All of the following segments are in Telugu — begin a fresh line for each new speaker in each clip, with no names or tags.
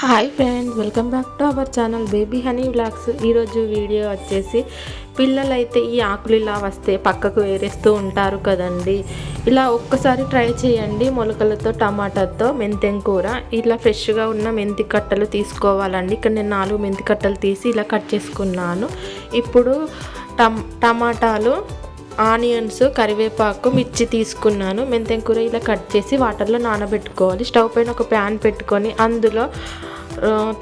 Hi friends welcome back to our channel baby honey vlogs ఈరోజు వీడియో వచ్చేసి పిల్లలైతే ఈ ఆకులు ఇలా వస్తే పక్కకు వేరేస్తూ ఉంటారు కదండి. ఇలా ఒక్కసారి ట్రై చేయండి. మొలకలతో టమాటాతో మెంతెం కూర. ఇలా ఫ్రెష్గా ఉన్న మెంతి కట్టలు తీసుకోవాలండి. ఇక్కడ నేను నాలుగు మెంతి కట్టలు తీసి ఇలా కట్ చేసుకున్నాను. ఇప్పుడు టమాటాలు ఆనియన్స్ కరివేపాకు మిర్చి తీసుకున్నాను. మెంతెం కూర ఇలా కట్ చేసి వాటర్లో నానబెట్టుకోవాలి. స్టవ్ పైన ఒక ప్యాన్ పెట్టుకొని అందులో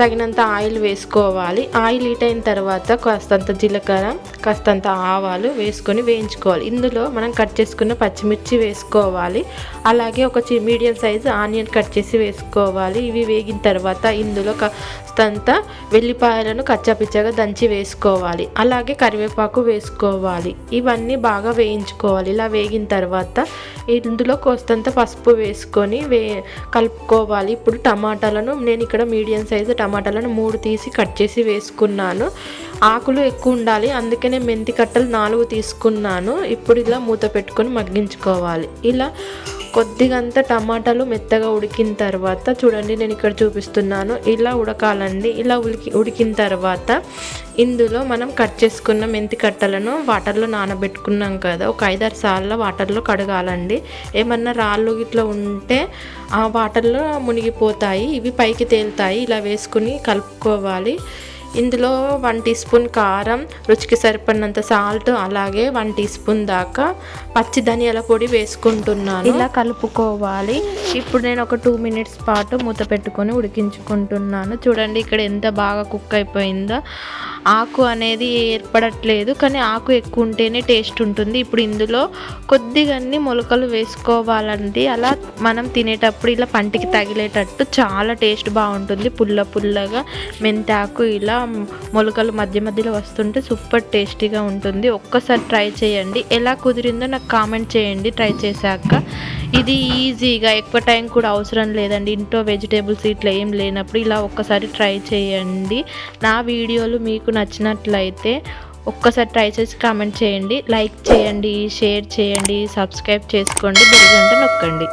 తగినంత ఆయిల్ వేసుకోవాలి. ఆయిల్ హీట్ అయిన తర్వాత కాస్తంత జీలకర్ర కాస్తంత ఆవాలు వేసుకొని వేయించుకోవాలి. ఇందులో మనం కట్ చేసుకున్న పచ్చిమిర్చి వేసుకోవాలి. అలాగే ఒక చి మీడియం సైజు ఆనియన్ కట్ చేసి వేసుకోవాలి. ఇవి వేగిన తర్వాత ఇందులో కాస్తంత వెల్లిపాయలను కచ్చాపిచ్చగా దంచి వేసుకోవాలి. అలాగే కరివేపాకు వేసుకోవాలి. ఇవన్నీ బాగా వేయించుకోవాలి. ఇలా వేగిన తర్వాత ఇందులో కోస్తంత పసుపు వేసుకొని వే కలుపుకోవాలి. ఇప్పుడు టమాటాలను నేను ఇక్కడ మీడియం సైజు టమాటాలను మూడు తీసి కట్ చేసి వేసుకున్నాను. ఆకులు ఎక్కువ ఉండాలి అందుకనే మెంతి కట్టలు నాలుగు తీసుకున్నాను. ఇప్పుడు ఇలా మూత పెట్టుకొని మగ్గించుకోవాలి. ఇలా కొద్దిగంత టమాటాలు మెత్తగా ఉడికిన తర్వాత చూడండి నేను ఇక్కడ చూపిస్తున్నాను. ఇలా ఉడకాలండి. ఇలా ఉడికి ఉడికిన తర్వాత ఇందులో మనం కట్ చేసుకున్న మెంతి కట్టలను వాటర్లో నానబెట్టుకున్నాం కదా ఒక ఐదారు సార్లు వాటర్లో కడగాలండి. ఏమన్నా రాళ్ళు ఇట్లా ఉంటే ఆ వాటర్లో మునిగిపోతాయి ఇవి పైకి తేలుతాయి ఇలా వేసుకుని కలుపుకోవాలి. ఇందులో వన్ టీ స్పూన్ కారం రుచికి సరిపడినంత సాల్ట్ అలాగే వన్ టీ స్పూన్ దాకా పచ్చి ధనియాల పొడి వేసుకుంటున్నాను. ఇలా కలుపుకోవాలి. ఇప్పుడు నేను ఒక టూ మినిట్స్ పాటు మూత పెట్టుకొని ఉడికించుకుంటున్నాను. చూడండి ఇక్కడ ఎంత బాగా కుక్ అయిపోయిందో. ఆకు అనేది ఏర్పడట్లేదు కానీ ఆకు ఎక్కువ ఉంటేనే టేస్ట్ ఉంటుంది. ఇప్పుడు ఇందులో కొద్దిగన్ని మొలకలు వేసుకోవాలండి అలా మనం తినేటప్పుడు ఇలా పంటికి తగిలేటట్టు చాలా టేస్ట్ బాగుంటుంది. పుల్ల పుల్లగా మెంతాకు ఇలా మొలకలు మధ్య మధ్యలో వస్తుంటే సూపర్ టేస్టీగా ఉంటుంది. ఒక్కసారి ట్రై చేయండి. ఎలా కుదిరిందో నాకు కామెంట్ చేయండి. ట్రై చేశాక ఇది ఈజీగా ఎక్కువ టైం కూడా అవసరం లేదండి. ఇంట్లో వెజిటేబుల్స్ ఇట్లా ఏం లేనప్పుడు ఇలా ఒక్కసారి ట్రై చేయండి. నా వీడియోలు మీకు నచ్చినట్లయితే ఒక్కసారి ట్రై చేసి కామెంట్ చేయండి. లైక్ చేయండి షేర్ చేయండి సబ్స్క్రైబ్ చేసుకోండి బెల్ గంట నొక్కండి.